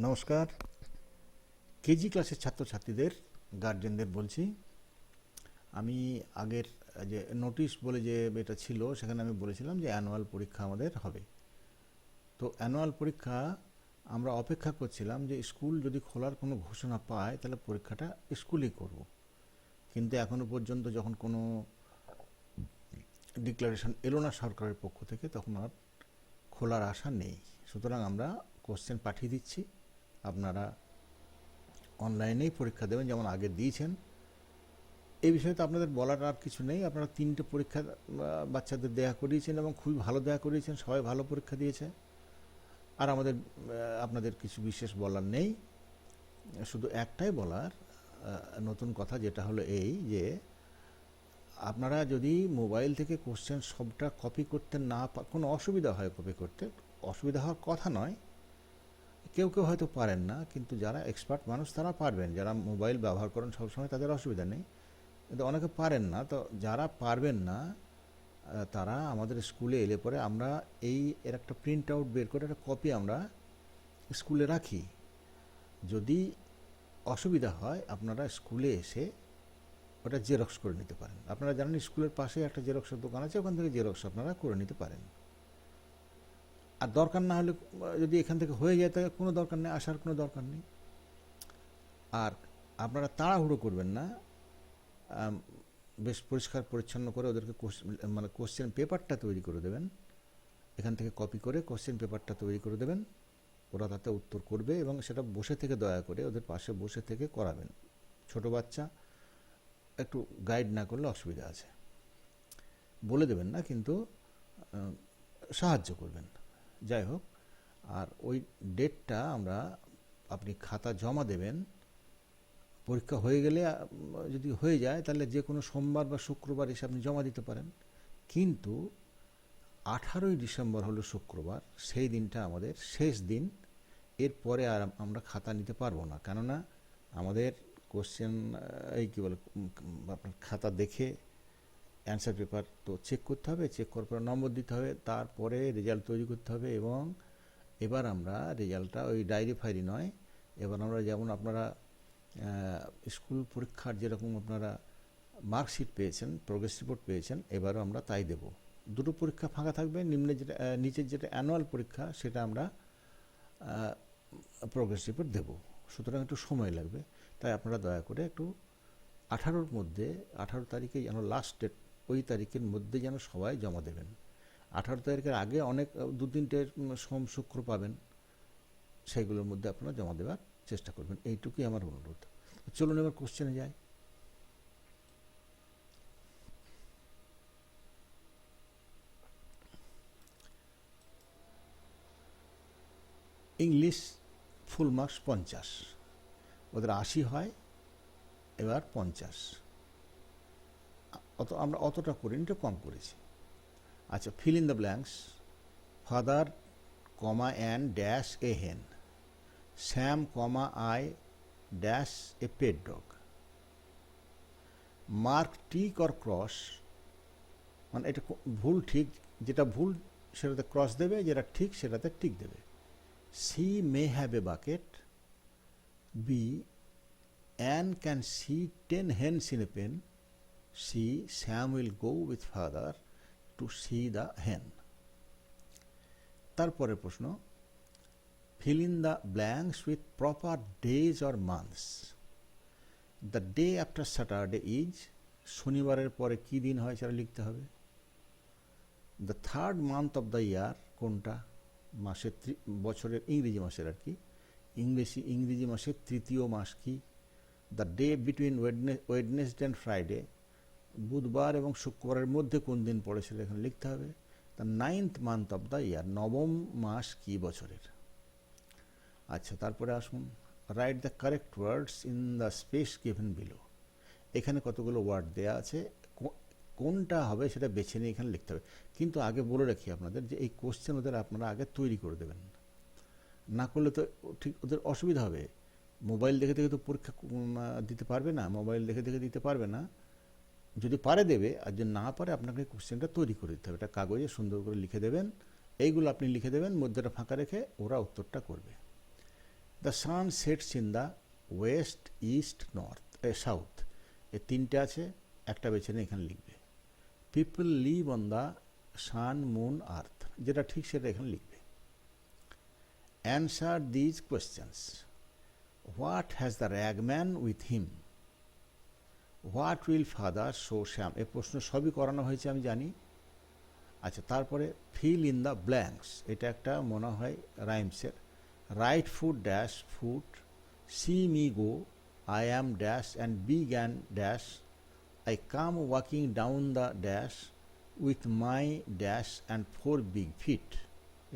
নমস্কার। কেজি ক্লাসের ছাত্রছাত্রীদের গার্জেনদের বলছি। আমি আগের যে নোটিশ বলে যে এটা ছিল, সেখানে আমি বলেছিলাম যে অ্যানুয়াল পরীক্ষা আমাদের হবে। তো অ্যানুয়াল পরীক্ষা আমরা অপেক্ষা করছিলাম যে স্কুল যদি খোলার কোনো ঘোষণা পায়, তাহলে পরীক্ষাটা স্কুলেই করব। কিন্তু এখনও পর্যন্ত যখন কোনো ডিক্লারেশন এলো না সরকারের পক্ষ থেকে, তখন আর খোলার আশা নেই। সুতরাং আমরা কোশ্চেন পাঠিয়ে দিচ্ছি। আপনারা অনলাইনেই পরীক্ষা দেবেন, যেমন আগে দিয়েছেন। এই বিষয়ে তো আপনাদের বলার আর কিছু নেই। আপনারা তিনটে পরীক্ষা বাচ্চাদের দেয়া করিয়েছেন এবং খুবই ভালো দেয়া করিয়েছেন, সবাই ভালো পরীক্ষা দিয়েছে। আর আমাদের আপনাদের কিছু বিশেষ বলার নেই। শুধু একটাই বলার নতুন কথা যেটা হলো এই যে, আপনারা যদি মোবাইল থেকে কোশ্চেন সবটা কপি করতে না কোনো অসুবিধা হয় কপি করতে, অসুবিধা হওয়ার কথা নয়। কেউ কেউ হয়তো পারেন না, কিন্তু যারা এক্সপার্ট মানুষ তারা পারবেন। যারা মোবাইল ব্যবহার করেন সবসময় তাদের অসুবিধা নেই। কিন্তু অনেকে পারেন না, তো যারা পারবেন না তারা আমাদের স্কুলে এলে পরে আমরা এই এর একটা প্রিন্ট আউট বের করে একটা কপি আমরা স্কুলে রাখি। যদি অসুবিধা হয়, আপনারা স্কুলে এসে ওটা জেরক্স করে নিতে পারেন। আপনারা জানেন স্কুলের পাশে একটা জেরক্সের দোকান আছে, ওখান থেকে জেরক্স আপনারা করে নিতে পারেন। আর দরকার না হলে, যদি এখান থেকে হয়ে যায়, তাহলে কোনো দরকার নেই, আসার কোনো দরকার নেই। আর আপনারা তাড়াহুড়ো করবেন না। বেশ পরিষ্কার, পরিচ্ছন্ন করে ওদেরকে মানে কোশ্চেন পেপারটা তৈরি করে দেবেন। এখান থেকে কপি করে কোশ্চেন পেপারটা তৈরি করে দেবেন। ওরা তাতে উত্তর করবে এবং সেটা বসে থেকে দয়া করে ওদের পাশে বসে থেকে করাবেন। ছোট বাচ্চা, একটু গাইড না করলে অসুবিধা আছে। বলে দেবেন না, কিন্তু সাহায্য করবেন। যাই হোক, আর ওই ডেটটা আমরা আপনি খাতা জমা দেবেন। পরীক্ষা হয়ে গেলে, যদি হয়ে যায়, তাহলে যে কোনো সোমবার বা শুক্রবার এসে আপনি জমা দিতে পারেন। কিন্তু আঠারোই ডিসেম্বর হলো শুক্রবার, সেই দিনটা আমাদের শেষ দিন। এরপরে আর আমরা খাতা নিতে পারব না। কেননা আমাদের কোশ্চেন এই কী বলে আপনার খাতা দেখে অ্যান্সার পেপার তো চেক করতে হবে চেক করার পর নম্বর দিতে হবে, তারপরে রেজাল্ট তৈরি করতে হবে এবং এবার আমরা রেজাল্টটা ওই ডায়েরি ফাইরি নয়, এবার আমরা যেমন আপনারা স্কুল পরীক্ষার যেরকম আপনারা মার্কশিট পেয়েছেন প্রোগ্রেস রিপোর্ট পেয়েছেন, এবারও আমরা তাই দেব। দুটো পরীক্ষা ফাঁকা থাকবে, নিম্নে যেটা নিচের যেটা অ্যানুয়াল পরীক্ষা সেটা আমরা প্রোগ্রেস রিপোর্ট দেবো। সুতরাং একটু সময় লাগবে। তাই আপনারা দয়া করে একটু আঠারোর মধ্যে, আঠারো তারিখে যেন লাস্ট ডেট ওই তারিখের মধ্যে যেন সবাই জমা দেবেন। আঠারো তারিখের আগে অনেক, দু তিনটের সোম শুক্র পাবেন। সেইগুলোর মধ্যে আপনারা জমা দেওয়ার চেষ্টা করবেন। এইটুকুই আমার অনুরোধ। চলুন এবার কোশ্চেনে যাই। ইংলিশ ফুল মার্কস পঞ্চাশ। ওদের আশি হয়, এবার পঞ্চাশ। অত, আমরা অতটা করিনি একটু কম করেছি। আচ্ছা fill in the blanks father comma and dash a hen Sam comma I dash a pet dog mark tick or cross মানে এটা ভুল ঠিক, যেটা ভুল সেটাতে ক্রস দেবে, যেটা ঠিক সেটাতে টিক দেবে। She may have a bucket B Ann can see ten hens in a pen C Sam will go with father to see the hen তারপরের প্রশ্ন fill in the blanks with proper days or months the day after Saturday is শনিবারের পরে কী দিন হয় সেটা লিখতে হবে। The third month of the year কোনটা? মাসের বছরের ইংরেজি মাসের আর কি। ইংরেজি ইংরেজি মাসের তৃতীয় মাস কি? The day between Wednesday and Friday বুধবার এবং শুক্রবারের মধ্যে কোন দিন পড়ে সেটা এখানে লিখতে হবে। The ninth month of the year নবম মাস কি বছরের? আচ্ছা তারপরে আসুন। Write the correct words in the space given below এখানে কতগুলো ওয়ার্ড দেয়া আছে কোনটা হবে সেটা বেছে নিয়ে এখানে লিখতে হবে। কিন্তু আগে বলে রাখি আপনাদের যে এই কোশ্চেন ওদের আপনারা আগে তৈরি করে দেবেন। না করলে তো ঠিক ওদের অসুবিধা হবে। মোবাইল দেখে দেখে তো পরীক্ষা দিতে পারবে না, মোবাইল দেখে দেখে দিতে পারবে না। যদি পারে দেবে, আর যদি না পারে আপনাকে কোশ্চেনটা তৈরি করে দিতে হবে। এটা কাগজে সুন্দর করে লিখে দেবেন। এইগুলো আপনি লিখে দেবেন, মধ্যেটা ফাঁকা রেখে ওরা উত্তরটা করবে। The sun sets in the west, east, north, a, south. এ তিনটে আছে, একটা বেছে নিয়ে এখানে লিখবে। People live on the sun, moon, earth. যেটা ঠিক সেটা এখানে লিখবে। Answer these questions. What has the ragman with him? What will father show Sam এ প্রশ্ন সবই করানো হয়েছে, আমি জানি। আচ্ছা তারপরে ফিল ইন দ্য ব্ল্যাঙ্কস এটা একটা মনে হয় রাইমসের write food dash food see me go I am dash and big গ্যান dash I come walking down the dash with my dash and four big feet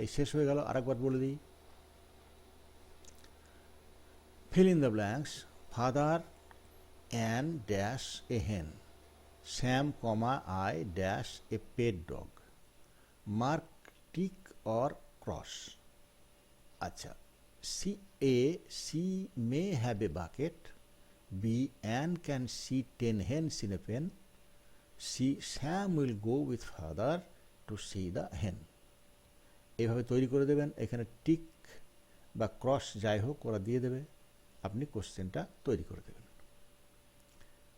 এই শেষ হয়ে গেল, আরেকবার বলে দিই। Fill in the blanks father and dash a hen sam comma i dash a pet dog mark tick or cross আচ্ছা see A she may have a bucket B Ann can see ten hens in a pen C Sam will go with father to see the hen এভাবে তৈরি করে দেবেন এখানে tick বা cross যাই হোক ওরা দিয়ে দেবে আপনি কোশ্চেনটা তৈরি করে দেবেন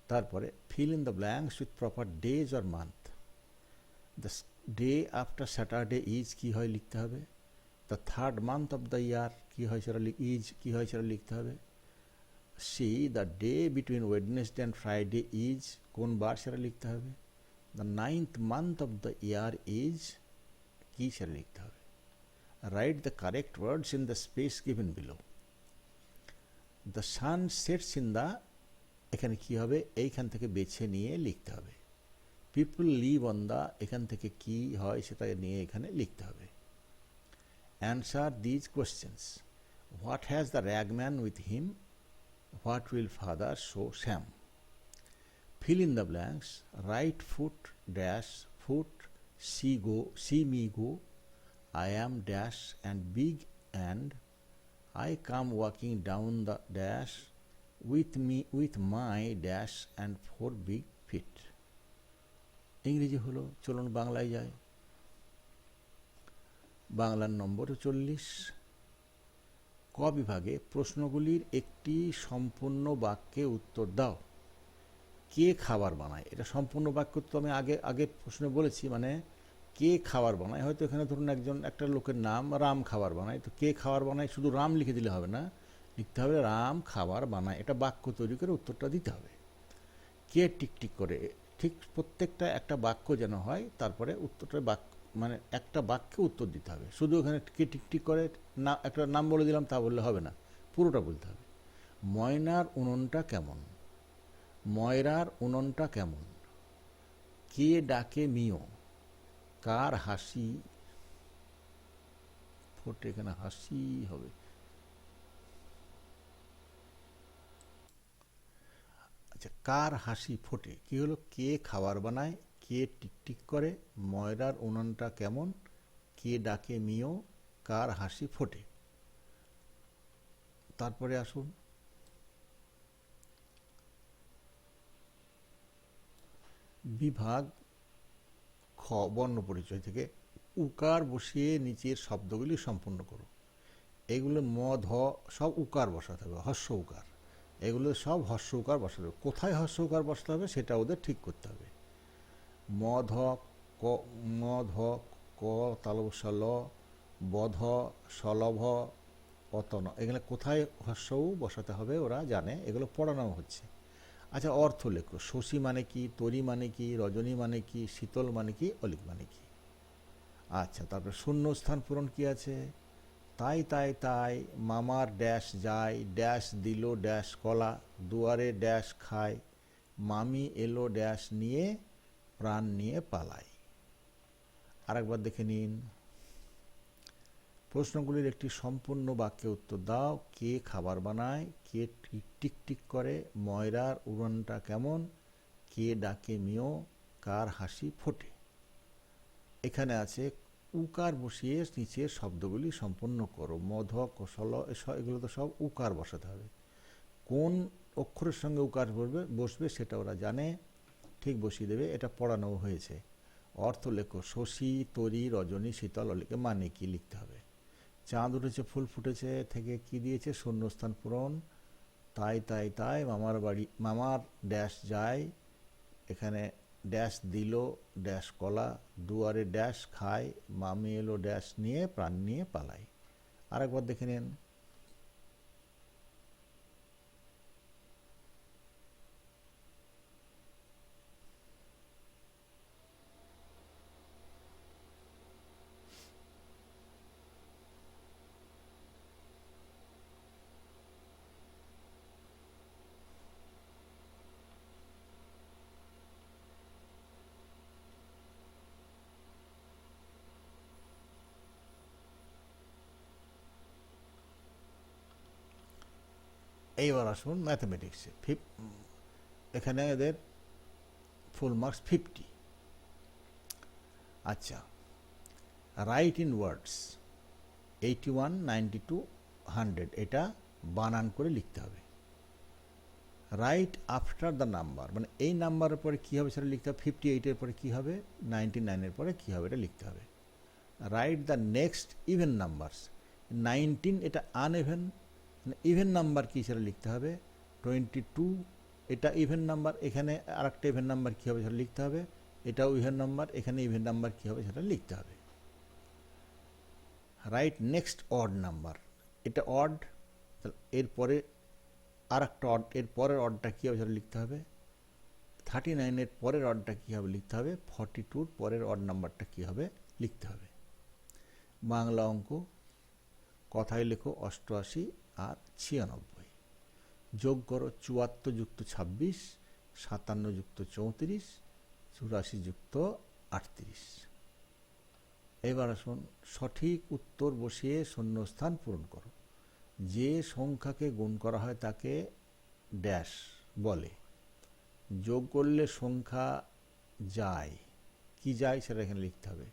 তারপরে fill in the blanks with proper days or month the day after Saturday is কী হয় লিখতে হবে? The third month of the year কী হয় সেটা ইজ কী হয় সেটা লিখতে হবে? See the day between Wednesday and Friday is কোন বার সেটা লিখতে হবে? The ninth month of the year is কী সেটা লিখতে হবে? Write the correct words in the space given below the sun sets in the এখানে কি হবে? এইখান থেকে বেছে নিয়ে লিখতে হবে। পিপল লিভ অন দ্য এখান থেকে কি হয় সেটা নিয়ে এখানে লিখতে হবে। Answer these questions what has the ragman with him what will father show Sam fill in the blanks. Right foot dash foot. See go see me go. I am dash and big and i come walking down the dash. With me, with my dash and four big feet. ইংরেজি হলো, চলুন বাংলায় যায় বাংলার নম্বর চল্লিশ। ক বিভাগে প্রশ্নগুলির একটি সম্পূর্ণ বাক্যে উত্তর দাও। কে খাবার বানায়? এটা সম্পূর্ণ বাক্য তো আমি আগে আগে প্রশ্নে বলেছি মানে কে খাবার বানায়? হয়তো এখানে ধরুন একজন, একটা লোকের নাম রাম খাবার বানায়। তো কে খাবার বানায়? শুধু রাম লিখে দিলে হবে না। লিখতে হবে, রাম খাবার বানায়। এটা বাক্য তৈরি করে উত্তরটা দিতে হবে। কে টিকটিক করে? ঠিক প্রত্যেকটা একটা বাক্য যেন হয়, তারপরে উত্তরটা বাক্য মানে একটা বাক্যে উত্তর দিতে হবে। শুধু ওখানে কে টিকটিক করে, না, একটা নাম বলে দিলাম, তা বললে হবে না। পুরোটা বলতে হবে। ময়নার উনুনটা কেমন? ময়রার উননটা কেমন? কে ডাকে মিও কার হাসি? ফোটে এখানে হাসি হবে। আচ্ছা কার হাসি ফোটে? কি হলো? কে খাবার বানায়? কে টিকটিক করে? ময়রার উননটা কেমন? কে ডাকে মিও? কার হাসি ফোটে? তারপরে আসুন। বিভাগ খ, বর্ণ পরিচয় থেকে উকার বসিয়ে নিচের শব্দগুলি সম্পূর্ণ করো। এগুলো ম, ধ, সব উকার বসাতে হবে হস্য উকার। এগুলো সব হস্য উকার বসাতে হবে। কোথায় হস্য উকার বসাতে হবে সেটা ওদের ঠিক করতে হবে। মধ, ক ম ধ ক তালবস ল বধ, সলভ, অতন, এগুলো কোথায় হস্যও বসাতে হবে ওরা জানে, এগুলো পড়ানো হচ্ছে। আচ্ছা অর্থ লেখো। শশী মানে কি, তরি মানে কি, রজনী মানে কি, শীতল মানে কি, অলিক মানে কি? আচ্ছা তারপরে শূন্য স্থান পূরণ কি আছে? তাই তাই তাই মামার ড্যাশ যায়, ড্যাশ দিল, ড্যাশ কলা, দুয়ারে ড্যাশ খায়, মামি এলো ড্যাশ নিয়ে, প্রাণ নিয়ে পালায়। আরেকবার দেখে নিন। প্রশ্নগুলির একটি সম্পূর্ণ বাক্যে উত্তর দাও। কে খাবার বানায়? কে টিক টিক করে? ময়রার উড়নটা কেমন? কে ডাকে মিও? কার হাসি ফোটে? এখানে আছে উকার বসিয়ে নিচের শব্দগুলি সম্পন্ন করো। মধ কৌশল এগুলো তো সব উকার বসাতে হবে। কোন অক্ষরের সঙ্গে উকার বসবে বসবে সেটা ওরা জানে, ঠিক বসিয়ে দেবে, এটা পড়ানো হয়েছে। অর্থ লেখো, শশী, তরি, রজনী, শীতল, অলিকে মানে কি লিখতে হবে। চাঁদ উঠেছে, ফুল ফুটেছে, থেকে কি দিয়েছে, শূন্যস্থান পূরণ, তাই তাই তাই, মামার বাড়ি, মামার ড্যাশ যায়, এখানে ড্যাশ দিল ড্যাশ কলা, দুয়ারে ড্যাশ খায়, মামি এলো ড্যাশ নিয়ে, প্রাণ নিয়ে পালায়। আরেকবার দেখে নেন। এইবার আসুন ম্যাথামেটিক্সে ফিফ এখানে এদের ফুল মার্কস ফিফটি আচ্ছা write in words eighty one ninety two hundred এটা বানান করে লিখতে হবে। রাইট আফটার দ্য নাম্বার মানে এই নাম্বারের পরে কী হবে সেটা লিখতে হবে। ফিফটি এইটের পরে কী হবে? নাইনটি নাইনের পরে কী হবে? এটা লিখতে হবে। Write the next even numbers nineteen এটা আনইভেন ইভেন নাম্বার কী সেটা লিখতে হবে? টোয়েন্টি টু এটা ইভেন নাম্বার এখানে আর একটা ইভেন নাম্বার কী হবে সেটা লিখতে হবে? এটাও ইভেন নাম্বার এখানে ইভেন নাম্বার কী হবে সেটা লিখতে হবে। রাইট নেক্সট অড নাম্বার এটা অড এরপরে আর একটা অড এর পরের অডটা কী হবে সেটা লিখতে হবে? থার্টি নাইনের পরের অডটা কী হবে লিখতে হবে? ফর্টি টুর পরের অড নাম্বারটা কী হবে লিখতে হবে। বাংলা অঙ্ক, কথায় লেখো অষ্টআশি আর ছিয়ানব্বই। যোগ করো চুয়াত্তর যুক্ত ছাব্বিশ, সাতান্ন যুক্ত চৌত্রিশ, চুরাশি যুক্ত আটত্রিশ। এবার আসুন সঠিক উত্তর বসিয়ে শূন্যস্থান পূরণ করো। যে সংখ্যাকে গুণ করা হয় তাকে ড্যাশ বলে। যোগ করলে সংখ্যা যায়। কি যায় সেটা এখানে লিখতে হবে।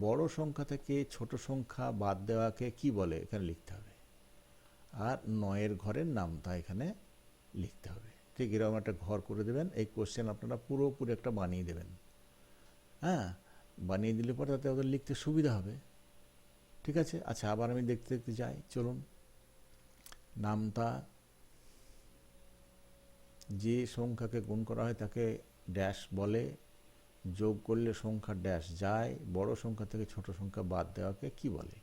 বড় সংখ্যা থেকে ছোট সংখ্যা বাদ দেওয়াকে কি বলে? এখানে লিখতে হবে। আর নয়ের ঘরের নামটা এখানে লিখতে হবে। ঠিক এরকম একটা ঘর করে দেবেন, এই কোশ্চেন আপনারা পুরোপুরি একটা বানিয়ে দেবেন। হ্যাঁ? বানিয়ে দিলে পরে তাতে ওদের লিখতে সুবিধা হবে। ঠিক আছে? আচ্ছা আবার আমি দেখতে দেখতে যাই, চলুন। নামটা, যে সংখ্যাকে গুণ করা হয় তাকে ড্যাশ বলে, যোগ করলে সংখ্যা ড্যাশ যায়, বড় সংখ্যা থেকে ছোট সংখ্যা বাদ দেওয়াকে কি বলে?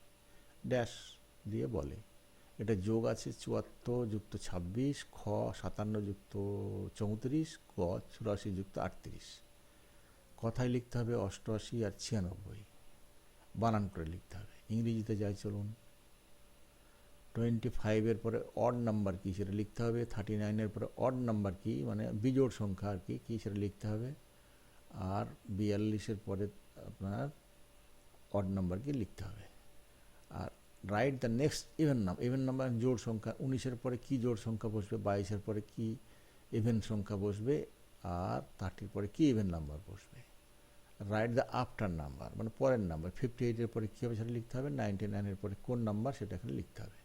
ড্যাশ দিয়ে বলে। এটা যোগ আছে চুয়াত্তর যুক্ত ছাব্বিশ, খ সাতান্ন যুক্ত চৌত্রিশ ক চুরাশি যুক্ত আটত্রিশ। কথায় লিখতে হবে অষ্টআশি আর ছিয়ানব্বই। বানান করে লিখতে হবে। ইংরেজিতে যাই চলুন। টোয়েন্টি ফাইভের পরে অড নাম্বার কী সেটা লিখতে হবে। থার্টি নাইনের পরে অড নাম্বার কী মানে বিজোড় সংখ্যা আর কি, কী সেটা লিখতে হবে। আর বিয়াল্লিশের পরে আপনার অড নাম্বার কি লিখতে হবে। Write the next even name even number জোড় সংখ্যা, উনিশের পরে কি জোড় সংখ্যা বসবে, বাইশের পরে কি ইভেন সংখ্যা বসবে, আর থার্টির পরে কি ইভেন নাম্বার বসবে। রাইট দ্য আফটার নাম্বার মানে পরের নাম্বার ফিফটি এইটের পরে কী হবে সেটা লিখতে হবে নাইনটি নাইনের পরে কোন নাম্বার সেটা এখানে লিখতে হবে।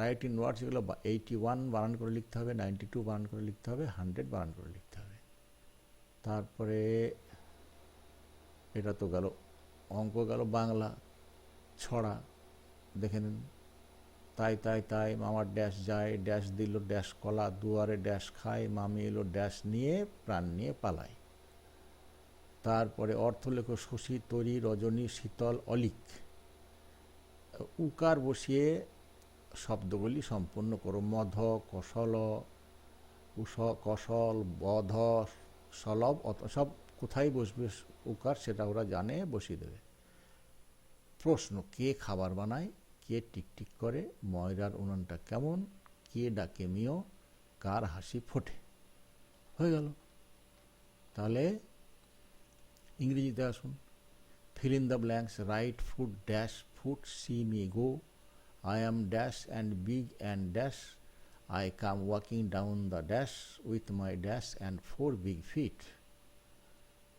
রাইট ইন ওয়ার্ডস এগুলো এইটি ওয়ান বানান করে লিখতে হবে নাইনটি টু বানান করে লিখতে হবে হান্ড্রেড বানান করে লিখতে হবে। তারপরে এটা তো গেল, অঙ্ক গেল বাংলা, ছড়া দেখে নিন। তাই তাই তাই, মামার ড্যাশ যায়, ড্যাশ দিল, ড্যাশ কলা, দুয়ারে ড্যাশ খায়, মামি এলো ড্যাশ নিয়ে, প্রাণ নিয়ে পালায়। তারপরে অর্থ লেখো শশী, তরি, রজনী, শীতল, অলিক, উকার বসিয়ে শব্দগুলি সম্পূর্ণ করো। মধ, কসল কুশ কসল, বধ সলব অত সব কোথায় বসবে উকার সেটা ওরা জানে, বসিয়ে দেবে। প্রশ্ন, কে খাবার বানায়? কে টিকটিক করে, ময়রার উনানটা কেমন, কে ডাকে মিও কার হাসি ফোটে। হয়ে গেল। তাহলে ইংরেজিতে আসুন। Fill in the blanks write foot dash foot see me go I am dash and big and dash I come walking down the dash with my dash and four big feet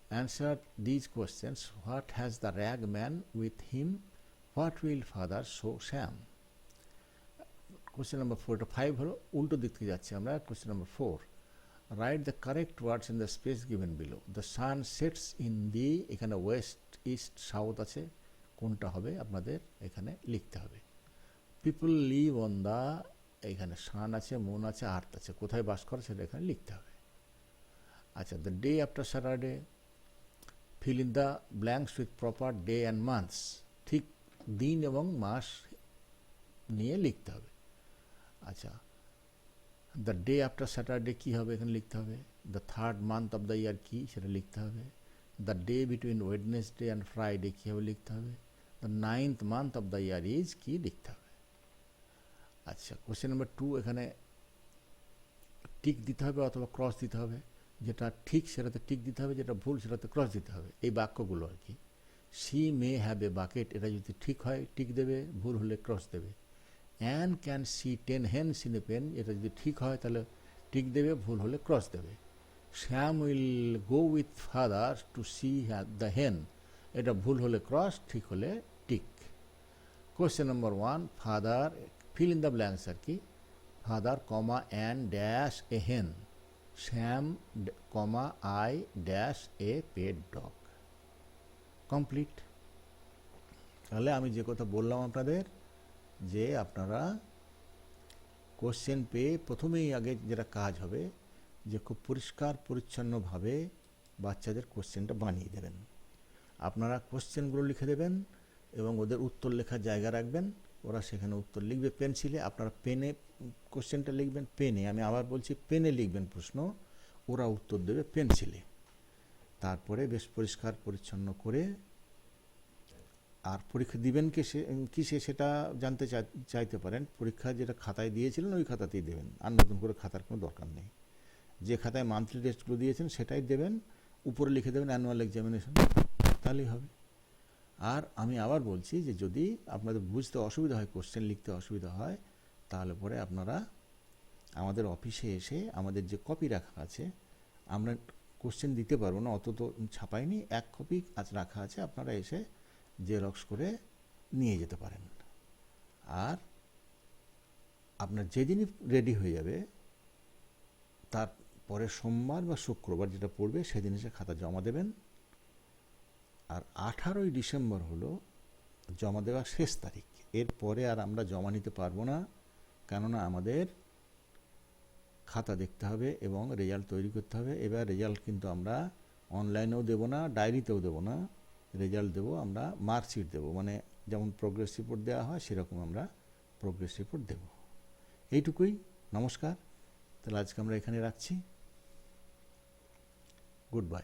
answer these questions what has the rag man with him what will father show sam? Question number four এটা five হলো উল্টো দিক থেকে যাচ্ছি আমরা। Question number four write the correct words in the space given below the sun sets in the এখানে west east south আছে। কোনটা হবে? আপনাদের এখানে লিখতে হবে। পিপল লিভ অন দ্য এখানে সান আছে মুন আছে আর্থ আছে। কোথায় বাস করে সেটা এখানে লিখতে হবে। আচ্ছা the day after Saturday fill in the blanks with proper day and months দিন এবং মাস নিয়ে লিখতে হবে। আচ্ছা দ্য ডে আফটার স্যাটারডে কী হবে এখানে লিখতে হবে? The third month of the year কী সেটা লিখতে হবে। The day between Wednesday and Friday কী হবে লিখতে হবে? The ninth month of the year is কী লিখতে হবে? আচ্ছা কোশ্চেন নাম্বার টু এখানে টিক দিতে হবে অথবা ক্রস দিতে হবে। যেটা ঠিক সেটাতে টিক দিতে হবে, যেটা ভুল সেটাতে ক্রস দিতে হবে। এই বাক্যগুলো আর কি। She may have a bucket এটা যদি ঠিক হয় টিক দেবে, ভুল হলে ক্রস দেবে। Ann can see ten hens in a pen এটা যদি ঠিক হয়, তাহলে টিক দেবে, ভুল হলে ক্রস দেবে। Shyam will go with father to see the hen এটা ভুল হলে ক্রস ঠিক হলে tick question number one father fill in the blanks আর কি? Father comma and dash a hen Shyam comma I dash a pet dog complete তাহলে আমি যে কথা বললাম আপনাদের, যে আপনারা কোশ্চেন পেয়ে প্রথমেই আগে যেটা কাজ হবে, যে খুব পরিষ্কার, পরিচ্ছন্নভাবে বাচ্চাদের কোশ্চেনটা বানিয়ে দেবেন। আপনারা কোশ্চেনগুলো লিখে দেবেন এবং ওদের উত্তর লেখার জায়গা রাখবেন। ওরা সেখানে উত্তর লিখবে পেন্সিলে, আপনারা পেনে কোশ্চেনটা লিখবেন, পেনে, আমি আবার বলছি পেনে লিখবেন প্রশ্ন, ওরা উত্তর দেবে পেন্সিলে। তারপরে বেশ পরিষ্কার পরিচ্ছন্ন করে আর পরীক্ষা দিবেন কি সে কিসে সেটা জানতে চাই- চাইতে পারেন। পরীক্ষা যেটা খাতায় দিয়েছিলেন, ওই খাতাতেই দেবেন। আর নতুন করে খাতার কোনো দরকার নেই। যে খাতায় মান্থলি টেস্টগুলো দিয়েছেন, সেটাই দেবেন। উপরে লিখে দেবেন অ্যানুয়াল এক্সামিনেশন তাহলেই হবে। আর আমি আবার বলছি যে যদি আপনাদের বুঝতে অসুবিধা হয় কোশ্চেন লিখতে অসুবিধা হয়, তাহলে পরে আপনারা আমাদের অফিসে এসে আমাদের যে কপি রাখা আছে, আমরা কোশ্চেন দিতে পারব না, অত তো ছাপাইনি। এক কপি আজ রাখা আছে, আপনারা এসে জেরক্স করে নিয়ে যেতে পারেন। আর আপনার যেদিনই রেডি হয়ে যাবে, তার পরে সোমবার বা শুক্রবার যেটা পড়বে, সেদিন এসে খাতা জমা দেবেন। আর আঠারোই ডিসেম্বর হলো জমা দেওয়ার শেষ তারিখ। এরপরে আর আমরা জমা নিতে পারব না, কেননা আমাদের খাতা দেখতে হবে এবং রেজাল্ট তৈরি করতে হবে। এবার রেজাল্ট কিন্তু আমরা অনলাইনেও দেবো না, ডায়েরিতেও দেবো না। রেজাল্ট দেবো আমরা, মার্কশিট দেবো। মানে যেমন প্রোগ্রেস রিপোর্ট দেওয়া হয়, সেরকম আমরা প্রোগ্রেস রিপোর্ট দেব। এইটুকুই। নমস্কার। তাহলে আজকে আমরা এখানে রাখছি। Good bye